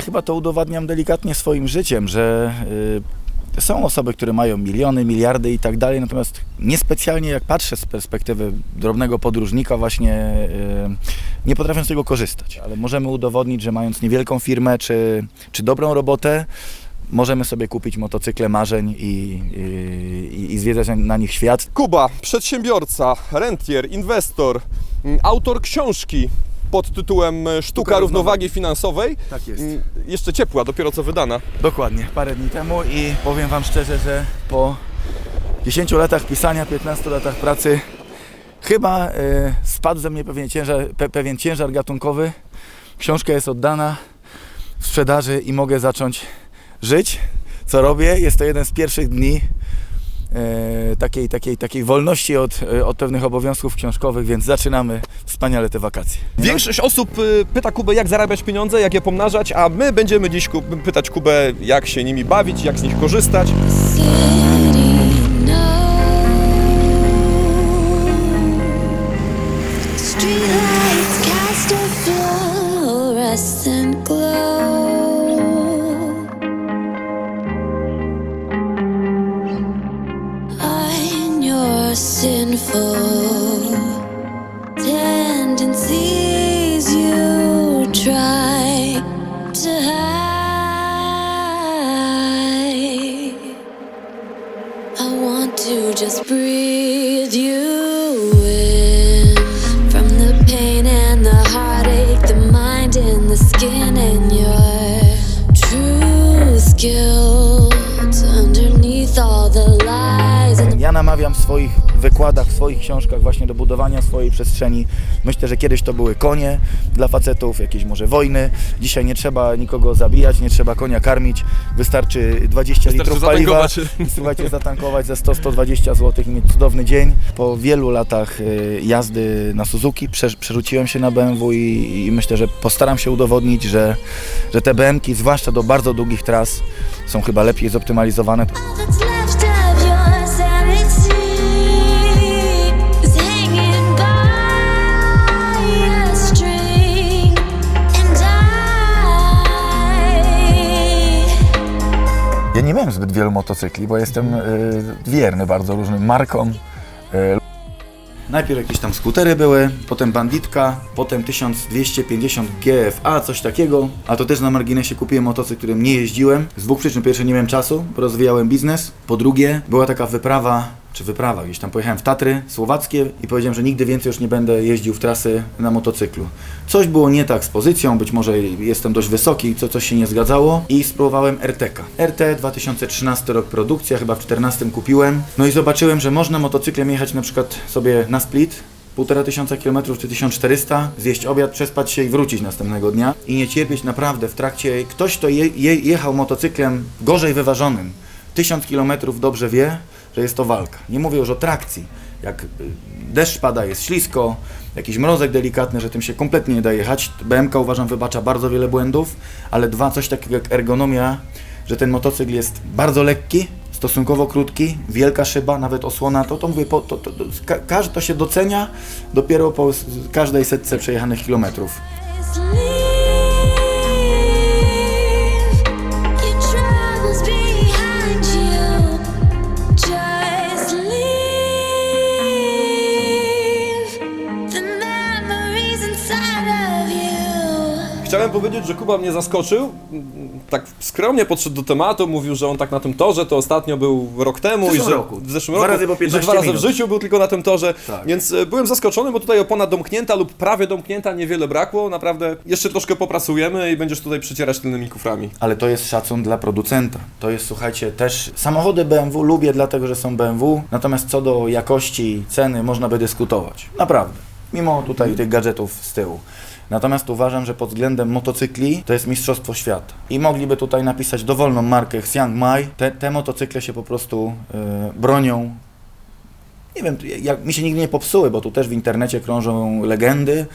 Ja chyba to udowadniam delikatnie swoim życiem, że y, są osoby, które mają miliony, miliardy i tak dalej, natomiast niespecjalnie jak patrzę z perspektywy drobnego podróżnika właśnie y, nie potrafią z tego korzystać. Ale możemy udowodnić, że mając niewielką firmę czy, czy dobrą robotę, możemy sobie kupić motocykle marzeń i, i, i zwiedzać na, na nich świat. Kuba, przedsiębiorca, rentier, inwestor, mm, autor książki pod tytułem e, Sztuka równowagi finansowej. Tak jest. Mm, Jeszcze ciepła, dopiero co wydana. Dokładnie, parę dni temu i powiem Wam szczerze, że po 10 latach pisania, 15 latach pracy chyba y, spadł ze mnie pewien ciężar, pe, pewien ciężar gatunkowy. Książka jest oddana w sprzedaży i mogę zacząć żyć. Co robię? Jest to jeden z pierwszych dni e, takiej, takiej, takiej wolności od, od pewnych obowiązków książkowych, więc zaczynamy wspaniale te wakacje. Większość osób y, pyta Kubę, jak zarabiać pieniądze, jak je pomnażać, a my będziemy dziś Ku- pytać Kubę, jak się nimi bawić, jak z nich korzystać. Streetlights cast a fluorescent glow. Swoich wykładach, w swoich książkach właśnie do budowania swojej przestrzeni. Myślę, że kiedyś to były konie dla facetów, jakieś może wojny. Dzisiaj nie trzeba nikogo zabijać, nie trzeba konia karmić. Wystarczy 20 litrów paliwa. zatankować. Słuchajcie, zatankować za 100-120 zł i mieć cudowny dzień. Po wielu latach y, jazdy na Suzuki prze, przerzuciłem się na BMW i, i myślę, że postaram się udowodnić, że, że te BMki, zwłaszcza do bardzo długich tras, są chyba lepiej zoptymalizowane. Ja nie miałem zbyt wielu motocykli, bo jestem y, wierny bardzo różnym markom. Y, Najpierw jakieś tam skutery były, potem banditka, potem 1250 GFA, coś takiego. A to też na marginesie kupiłem motocykl, którym nie jeździłem. Z dwóch przyczyn. Po pierwsze nie miałem czasu, bo rozwijałem biznes. Po drugie była taka wyprawa, czy wyprawa, gdzieś tam pojechałem w Tatry słowackie i powiedziałem, że nigdy więcej już nie będę jeździł w trasy na motocyklu. Coś było nie tak z pozycją, być może jestem dość wysoki, co coś się nie zgadzało i spróbowałem RTK. RT 2013 rok produkcja, chyba w 14 kupiłem. No i zobaczyłem, że można motocyklem jechać na przykład sobie na split, półtora tysiąca kilometrów czy 1400, zjeść obiad, przespać się i wrócić następnego dnia i nie cierpieć naprawdę w trakcie. Ktoś, kto je, je, jechał motocyklem gorzej wyważonym, 1000 kilometrów dobrze wie, że jest to walka. Nie mówię już o trakcji. Jak y, deszcz pada, jest ślisko, jakiś mrozek delikatny, że tym się kompletnie nie da jechać. BMK uważam wybacza bardzo wiele błędów, ale dwa, coś takiego jak ergonomia, że ten motocykl jest bardzo lekki, stosunkowo krótki, wielka szyba, nawet osłona, to, to mówię, to, to, to, to się docenia dopiero po każdej setce przejechanych kilometrów. Powiedzieć, że Kuba mnie zaskoczył. Tak skromnie podszedł do tematu, mówił, że on tak na tym torze to ostatnio był rok temu W i że roku. w zeszłym Dwa roku razy po i że 15 dwa razy w minut. życiu był tylko na tym torze. Tak. Więc e, byłem zaskoczony, bo tutaj opona domknięta lub prawie domknięta, niewiele brakło. Naprawdę jeszcze troszkę popracujemy i będziesz tutaj przycierać tylnymi kuframi. Ale to jest szacun dla producenta. To jest, słuchajcie, też samochody BMW lubię dlatego, że są BMW, natomiast co do jakości i ceny można by dyskutować. Naprawdę. Mimo tutaj tych gadżetów z tyłu. Natomiast uważam, że pod względem motocykli to jest mistrzostwo świata. I mogliby tutaj napisać dowolną markę Xiang Mai. Te, te motocykle się po prostu e, bronią. Nie wiem, jak, mi się nigdy nie popsuły, bo tu też w internecie krążą legendy.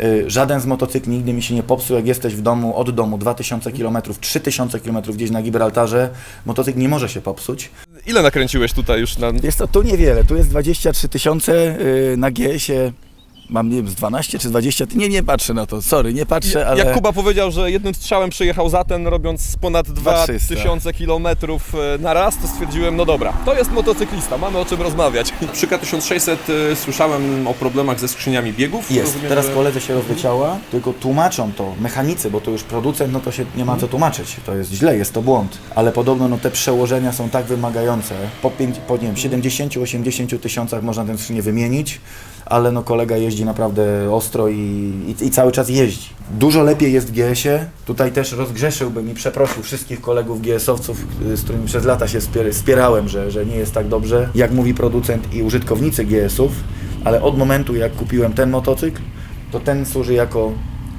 Y, Żaden z motocykli nigdy mi się nie popsuł. Jak jesteś w domu, od domu 2000 km, 3000 km gdzieś na Gibraltarze, motocykl nie może się popsuć. Ile nakręciłeś tutaj już na... Jest to tu niewiele, tu jest 23 tysiące, y, na GS-ie mam nie wiem, z 12 czy 20, nie, nie patrzę na to, sorry, nie patrzę, ale... Jak Kuba powiedział, że jednym strzałem przyjechał za ten, robiąc ponad 2300. 2000 km na raz, to stwierdziłem, no dobra, to jest motocyklista, mamy o czym rozmawiać. Przy K1600 y, słyszałem o problemach ze skrzyniami biegów. Jest, Rozumiem, teraz że- koledze się rozleciała, tylko tłumaczą to mechanicy, bo to już producent, no to się nie ma co tłumaczyć, to jest źle, jest to błąd. Ale podobno no, te przełożenia są tak wymagające, po, pięć, po nie wiem, 70-80 tysiącach można tę skrzynię wymienić, ale no kolega jeździ naprawdę ostro i, i, i cały czas jeździ. Dużo lepiej jest w GS-ie, tutaj też rozgrzeszyłbym i przeprosił wszystkich kolegów GS-owców, y, z którymi przez lata się spier- spierałem, że, że nie jest tak dobrze, jak mówi producent i użytkownicy GS-ów, ale od momentu jak kupiłem ten motocykl, to ten służy jako,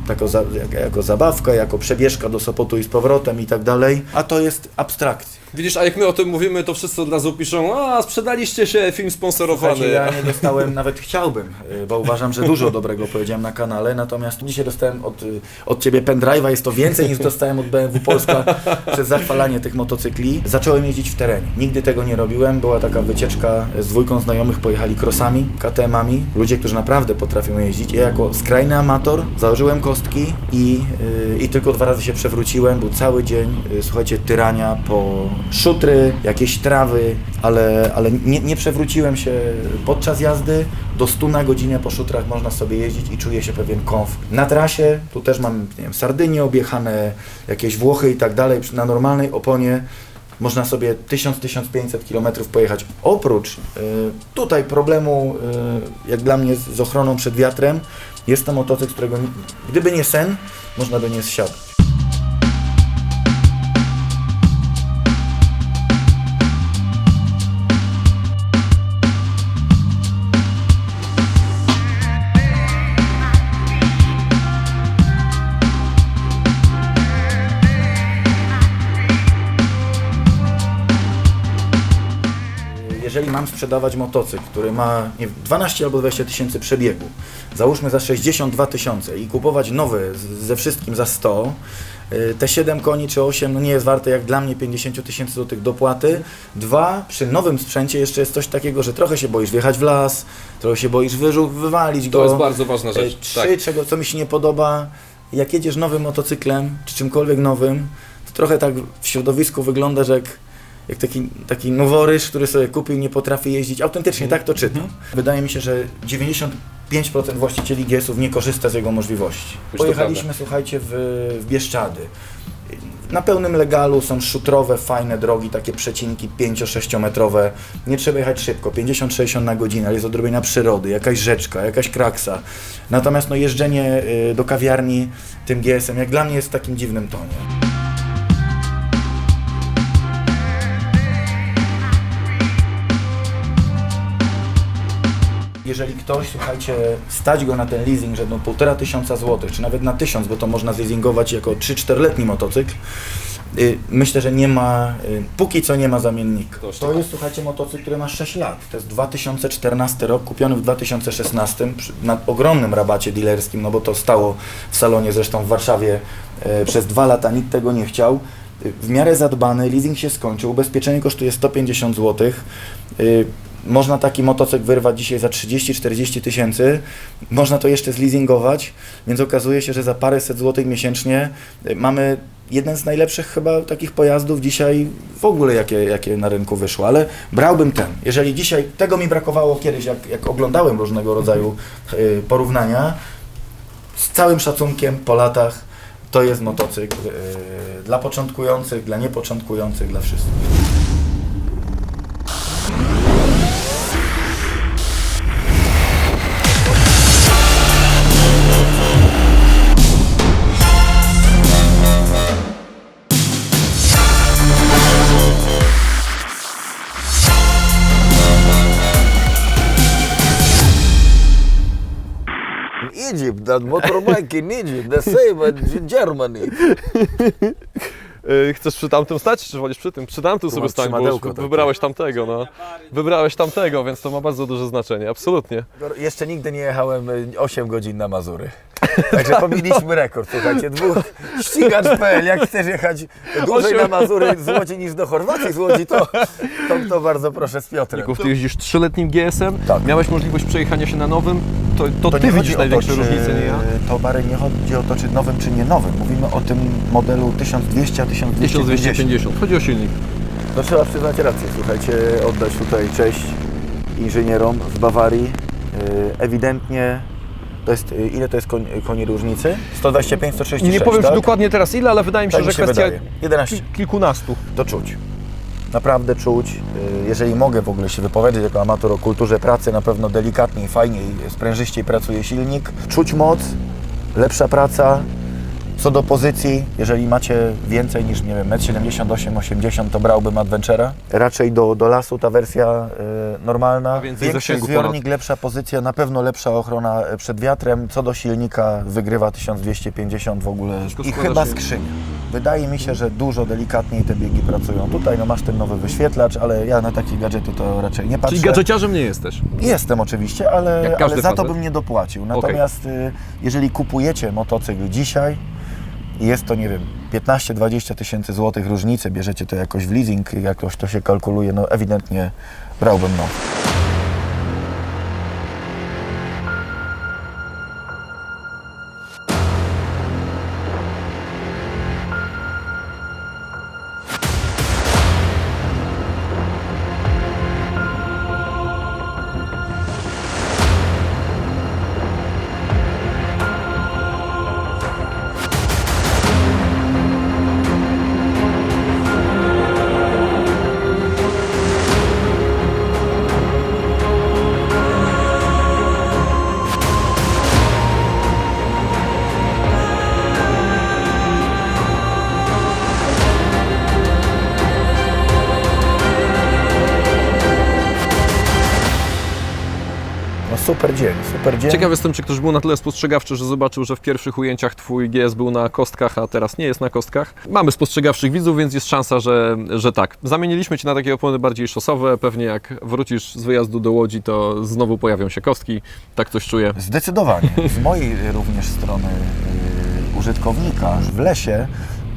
jako, za, jak- jako zabawka, jako przebieżka do Sopotu i z powrotem i tak dalej, a to jest abstrakcja. Widzisz, a jak my o tym mówimy, to wszyscy od razu piszą, a sprzedaliście się, film sponsorowany. Słuchajcie, ja nie dostałem, nawet chciałbym, y, bo uważam, że dużo dobrego powiedziałem na kanale, natomiast dzisiaj dostałem od, y, od Ciebie pendrive'a, jest to więcej niż dostałem od BMW Polska przez zachwalanie tych motocykli. Zacząłem jeździć w terenie, nigdy tego nie robiłem, była taka wycieczka z dwójką znajomych, pojechali crossami, KTM-ami, ludzie, którzy naprawdę potrafią jeździć. Ja jako skrajny amator założyłem kostki i, y, i tylko dwa razy się przewróciłem, był cały dzień, y, słuchajcie, tyrania po szutry, jakieś trawy, ale, ale nie, nie przewróciłem się podczas jazdy. Do 100 na godzinę po szutrach można sobie jeździć i czuje się pewien komfort. Na trasie, tu też mam, nie wiem, Sardynie objechane, jakieś Włochy i tak dalej, na normalnej oponie można sobie 1000-1500 km pojechać. Oprócz y, tutaj problemu, y, jak dla mnie, z, z ochroną przed wiatrem, jest to motocykl, którego gdyby nie sen, można by nie zsiadać. Mam sprzedawać motocykl, który ma nie, wiem, 12 albo 20 tysięcy przebiegu, załóżmy za 62 tysiące i kupować nowy ze wszystkim za 100, y, te 7 koni czy 8 no nie jest warte jak dla mnie 50 tysięcy złotych dopłaty. Dwa, przy nowym sprzęcie jeszcze jest coś takiego, że trochę się boisz wjechać w las, trochę się boisz wyrzu- wywalić go. To jest bardzo ważna rzecz. Trzy, Tak. czego, co mi się nie podoba, jak jedziesz nowym motocyklem, czy czymkolwiek nowym, to trochę tak w środowisku wygląda, że jak, jak taki, taki noworyż, który sobie kupił, nie potrafi jeździć. Autentycznie tak to czytam. Wydaje mi się, że 95% właścicieli GS-ów nie korzysta z jego możliwości. to Pojechaliśmy, słuchajcie, w, w Bieszczady. Na pełnym legalu są szutrowe, fajne drogi, takie przecinki 5-6 metrowe. Nie trzeba jechać szybko, 50-60 na godzinę, ale jest odrobina przyrody, jakaś rzeczka, jakaś kraksa. Natomiast no, jeżdżenie y, do kawiarni tym GS-em, jak dla mnie jest w takim dziwnym tonie. Jeżeli ktoś, słuchajcie, stać go na ten leasing, że no półtora tysiąca złotych, czy nawet na tysiąc, bo to można zleasingować jako 3-4-letni motocykl, y, myślę, że nie ma, y, póki co nie ma zamiennika. To jest, słuchajcie, motocykl, który ma 6 lat. To jest 2014 rok, kupiony w 2016 przy- na ogromnym rabacie dealerskim, no bo to stało w salonie zresztą w Warszawie e, przez dwa lata, nikt tego nie chciał. Y, W miarę zadbany, leasing się skończył, ubezpieczenie kosztuje 150 zł. Można taki motocykl wyrwać dzisiaj za 30-40 tysięcy. Można to jeszcze zleasingować, więc okazuje się, że za paręset złotych miesięcznie y, mamy jeden z najlepszych chyba takich pojazdów dzisiaj w ogóle, jakie, jakie na rynku wyszło, ale brałbym ten. Jeżeli dzisiaj, tego mi brakowało kiedyś, jak, jak oglądałem różnego rodzaju y, porównania, z całym szacunkiem po latach, to jest motocykl y, dla początkujących, dla niepoczątkujących, dla wszystkich. Egypt, that motorbike in Egypt, the same as in Germany. Y, Chcesz przy tamtym stać, czy wolisz przy tym? Przy tamtym sobie stań, bo już wybrałeś tamtego, no. Wybrałeś tamtego, więc to ma bardzo duże znaczenie, absolutnie. Jeszcze nigdy nie jechałem y, 8 godzin na Mazury. Także pobiliśmy rekord, słuchajcie, dwóch ścigacz.pl, jak chcesz jechać dłużej Osiem. na Mazury z Łodzi niż do Chorwacji z Łodzi, to, to, to bardzo proszę z Piotrem. Ty jeździsz trzyletnim GS-em, Tak. miałeś możliwość przejechania się na nowym. To, to, To ty widzisz największe to, czy różnice, nie ja? To Bary nie chodzi o to, czy nowym, czy nie nowym. Mówimy o tym modelu 1200, a 1250. 1250. Chodzi o silnik. No trzeba przyznać rację, słuchajcie, oddać tutaj cześć inżynierom z Bawarii. Yy, Ewidentnie to jest, yy, ile to jest koni, koni różnicy? 125, 136, Nie powiem tak? Dokładnie teraz ile, ale wydaje mi się, Tak mi że się kwestia wydaje. 11. ki- kilkunastu. To czuć. Naprawdę czuć. Yy, Jeżeli mogę w ogóle się wypowiedzieć jako amator o kulturze pracy, na pewno delikatniej, fajniej, sprężyściej pracuje silnik. Czuć moc, lepsza praca. Co do pozycji, jeżeli macie więcej niż, nie wiem, 1,78 m, 80 to brałbym Adventure'a. Raczej do, do lasu ta wersja y, normalna. Więcej Większy zasięgu zbiornik, lepsza pozycja, na pewno lepsza ochrona y, przed wiatrem. Co do silnika, wygrywa 1250 w ogóle. I chyba że- skrzynia. Wydaje mi się, że dużo delikatniej te biegi pracują. Tutaj no masz ten nowy wyświetlacz, ale ja na takie gadżety to raczej nie patrzę. Czyli gadżeciarzem nie jesteś. Jestem oczywiście, ale, Jak każdy ale za to facet. bym nie dopłacił. Natomiast y, jeżeli kupujecie motocykl dzisiaj jest to, nie wiem, 15-20 tysięcy złotych różnicy, bierzecie to jakoś w leasing, jakoś to się kalkuluje, no ewidentnie brałbym nowy. Super dzień, super dzień. Ciekaw jestem, czy ktoś był na tyle spostrzegawczy, że zobaczył, że w pierwszych ujęciach Twój GS był na kostkach, a teraz nie jest na kostkach. Mamy spostrzegawczych widzów, więc jest szansa, że, że tak. Zamieniliśmy Ci na takie opony bardziej szosowe. Pewnie jak wrócisz z wyjazdu do Łodzi, to znowu pojawią się kostki. Tak coś czuję. Zdecydowanie. Z mojej również strony y, użytkownika w lesie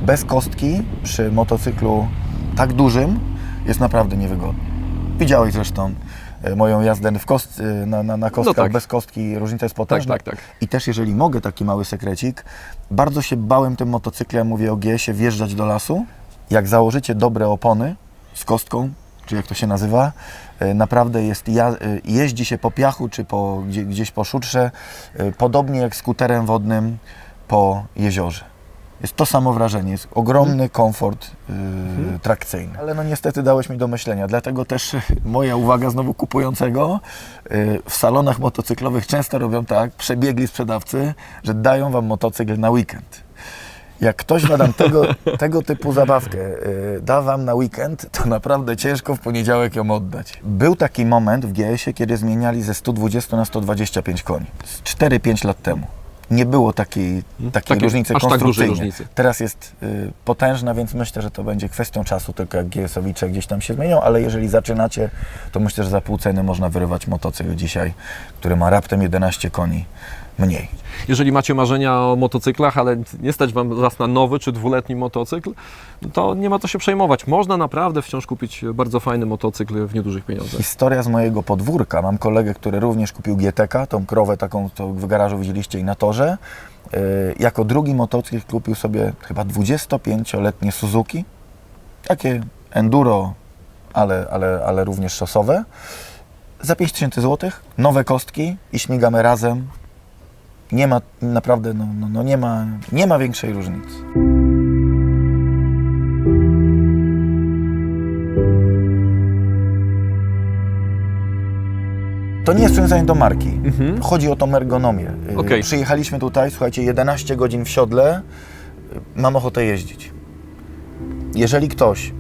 bez kostki przy motocyklu tak dużym jest naprawdę niewygodnie. Widziałeś zresztą moją jazdę w kost, y, na, na, na kostkach No tak. bez kostki, różnica jest Tak, potężna. tak, tak. I też jeżeli mogę taki mały sekrecik, bardzo się bałem tym motocyklem, mówię o GS-ie, wjeżdżać do lasu. Jak założycie dobre opony z kostką, czy jak to się nazywa, e, naprawdę jest, e, jeździ się po piachu, czy po, gdzie, gdzieś po szutrze, e, podobnie jak skuterem wodnym po jeziorze. Jest to samo wrażenie, jest ogromny komfort yy, trakcyjny. Ale no niestety dałeś mi do myślenia, dlatego też moja uwaga znowu kupującego, yy, w salonach motocyklowych często robią tak, przebiegli sprzedawcy, że dają Wam motocykl na weekend. Jak ktoś ma nam tego, tego typu zabawkę, yy, da Wam na weekend, to naprawdę ciężko w poniedziałek ją oddać. Był taki moment w GS-ie, kiedy zmieniali ze 120 na 125 koni. Z 4-5 lat temu. Nie było takiej, takiej Takiej- różnicy aż tak konstrukcyjnej. różnicy. Teraz jest y, potężna, więc myślę, że to będzie kwestią czasu, tylko jak GS-owicze gdzieś tam się zmienią, ale jeżeli zaczynacie, to myślę, że za pół ceny można wyrywać motocykl dzisiaj, który ma raptem 11 koni mniej. Jeżeli macie marzenia o motocyklach, ale nie stać Wam zaraz na nowy czy dwuletni motocykl, to nie ma co się przejmować. Można naprawdę wciąż kupić bardzo fajny motocykl w niedużych pieniądzach. Historia z mojego podwórka. Mam kolegę, który również kupił GTK, tą krowę taką, co w garażu widzieliście i na torze. Y, jako drugi motocykl kupił sobie chyba 25-letnie Suzuki. Takie enduro, ale, ale, ale również szosowe. Za 5000 zł, nowe kostki i śmigamy razem. Nie ma naprawdę, no, no, no nie, ma, nie ma większej różnicy. To nie jest przywiązanie do marki. Chodzi o tą ergonomię. Y, Okej. Przyjechaliśmy tutaj, słuchajcie, 11 godzin w siodle. Y, Mam ochotę jeździć. Jeżeli ktoś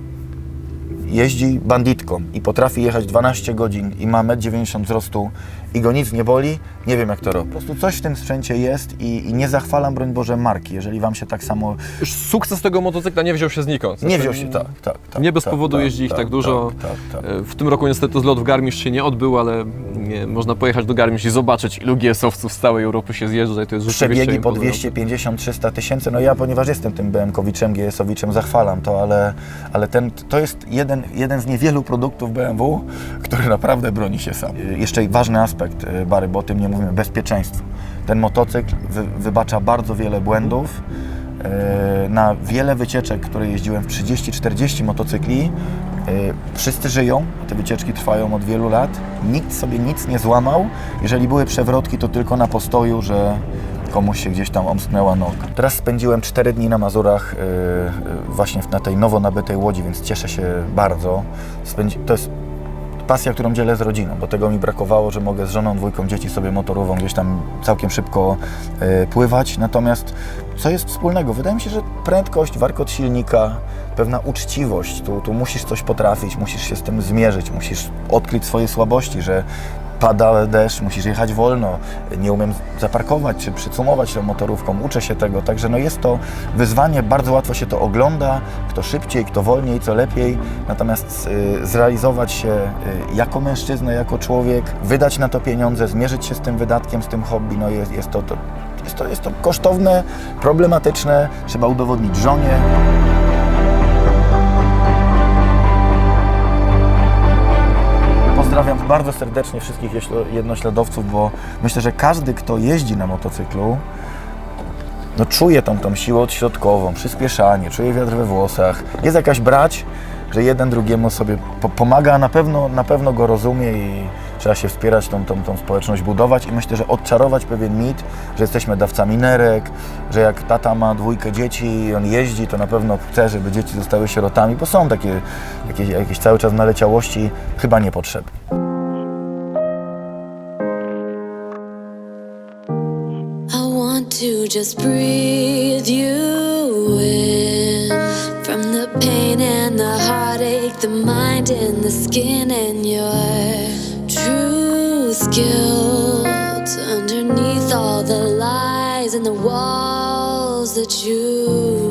jeździ banditką i potrafi jechać 12 godzin i ma 1,90 m wzrostu i go nic nie boli, nie wiem jak to robi. Po prostu coś w tym sprzęcie jest i, i nie zachwalam, broń Boże, marki. Jeżeli Wam się tak samo... Już sukces tego motocykla nie wziął się znikąd. Nie Znaczy, wziął się, tak, tak. tak Nie bez tak, powodu tak, jeździ ich tak, tak dużo. Tak, tak. E, W tym roku niestety zlot w Garmisch się nie odbył, ale nie, można pojechać do Garmisch i zobaczyć, ilu GS-owców z całej Europy się zjeżdża i to jest Przebiegi po imponujące. 250-300 tysięcy. No ja, ponieważ jestem tym BM-kowiczem, GS-owiczem, zachwalam to, ale, ale ten, to jest jeden, jeden z niewielu produktów BMW, który naprawdę broni się sam. Jeszcze ważny aspekt, y, Bary, bo o tym nie mówimy, bezpieczeństwo. Ten motocykl wy, wybacza bardzo wiele błędów. Y, Na wiele wycieczek, które jeździłem w 30-40 motocykli, y, wszyscy żyją, te wycieczki trwają od wielu lat. Nikt sobie nic nie złamał. Jeżeli były przewrotki, to tylko na postoju, że komuś się gdzieś tam omsknęła noga. Teraz spędziłem 4 dni na Mazurach, y, właśnie na tej nowo nabytej łodzi, więc cieszę się bardzo. To jest pasja, którą dzielę z rodziną, bo tego mi brakowało, że mogę z żoną, dwójką dzieci sobie motorową gdzieś tam całkiem szybko e, pływać. Natomiast co jest wspólnego? Wydaje mi się, że prędkość, warkot silnika, pewna uczciwość. Tu, tu musisz coś potrafić, musisz się z tym zmierzyć, musisz odkryć swoje słabości, że pada deszcz, musisz jechać wolno, nie umiem zaparkować czy przycumować tą motorówką, uczę się tego, także no jest to wyzwanie, bardzo łatwo się to ogląda, kto szybciej, kto wolniej, co lepiej, natomiast y, zrealizować się y, jako mężczyzna, jako człowiek, wydać na to pieniądze, zmierzyć się z tym wydatkiem, z tym hobby, no jest, jest, to, to, jest, to, jest to kosztowne, problematyczne, trzeba udowodnić żonie. Bardzo serdecznie wszystkich jednośladowców, bo myślę, że każdy, kto jeździ na motocyklu, no czuje tą, tą siłę odśrodkową, przyspieszanie, czuje wiatr we włosach. Jest jakaś brać, że jeden drugiemu sobie po- pomaga, a na pewno, na pewno go rozumie i trzeba się wspierać, tą, tą, tą społeczność budować i myślę, że odczarować pewien mit, że jesteśmy dawcami nerek, że jak tata ma dwójkę dzieci i on jeździ, to na pewno chce, żeby dzieci zostały sierotami, bo są takie jakieś, jakieś cały czas naleciałości, chyba niepotrzebne. To just breathe you in from the pain and the heartache, the mind and the skin, and your truth guilt underneath all the lies and the walls that you.